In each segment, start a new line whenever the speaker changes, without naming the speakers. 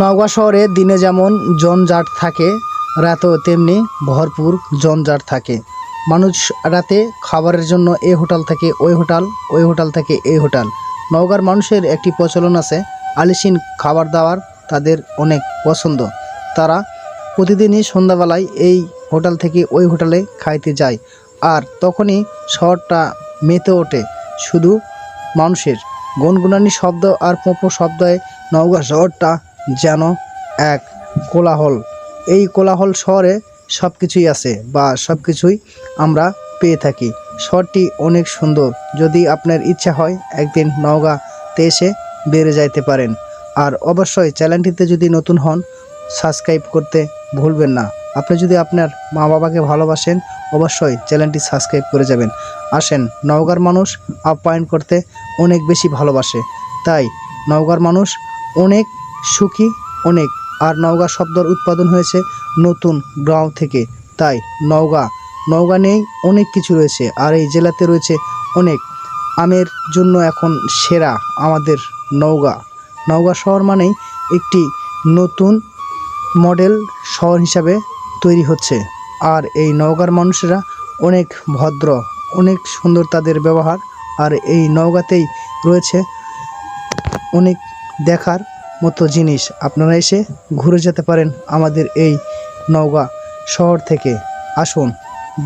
নওগাঁ শহরে দিনে যেমন জনজাট থাকে, রাতেও তেমনি ভরপুর জনজাট থাকে। মানুষ রাতে খাবারের জন্য এ হোটেল থেকে ওই হোটেল ওই হোটেল থেকে এই হোটেল। নওগাঁর মানুষের একটি প্রচলন আছে, আলিসিন খাবার দাবার তাদের অনেক পছন্দ। তারা প্রতিদিনই সন্ধ্যাবেলায় এই হোটেল থেকে ওই হোটেলে খাইতে যায় আর তখনই শহরটা মেতে ওঠে শুধু মানুষের। গুনগুনানি শব্দ আর পোঁপো শব্দে নওগাঁ শহরটা যেন এক কোলাহল। এই কোলাহল শহরে সব কিছুই আছে বা সব কিছুই আমরা পেয়ে থাকি। শহরটি অনেক সুন্দর। যদি আপনার ইচ্ছা হয়, একদিন নওগাঁতে এসে বেড়ে যাইতে পারেন। আর অবশ্যই চ্যানেলটিতে যদি নতুন হন, সাবস্ক্রাইব করতে ভুলবেন না। আপনি যদি আপনার মা বাবাকে ভালোবাসেন, অবশ্যই চ্যানেলটি সাবস্ক্রাইব করে যাবেন। আসেন, নওগাঁর মানুষ আপ্যায়ন করতে অনেক বেশি ভালোবাসে। তাই নওগাঁর মানুষ অনেক সুখী, অনেক। আর নওগাঁ শব্দর উৎপাদন হয়েছে নতুন গ্রাম থেকে। তাই নওগাঁ নওগাঁ নেই অনেক কিছু রয়েছে, আর এই জেলাতে রয়েছে অনেক। আমের জন্য এখন সেরা আমাদের নওগাঁ। নওগাঁ শহর মানেই একটি নতুন মডেল শহর হিসাবে তৈরি হচ্ছে। আর এই নওগাঁর মানুষেরা অনেক ভদ্র, অনেক সুন্দর তাদের ব্যবহার। আর এই নওগাঁতেই রয়েছে অনেক দেখার মতো জিনিস আপনারা এসে ঘুরে যেতে পারেন আমাদের এই নওগাঁ শহর থেকে। আসুন,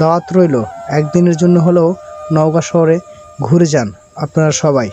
দাওয়াত রইল, একদিনের জন্য হলেও নওগাঁ শহরে ঘুরে যান আপনারা সবাই।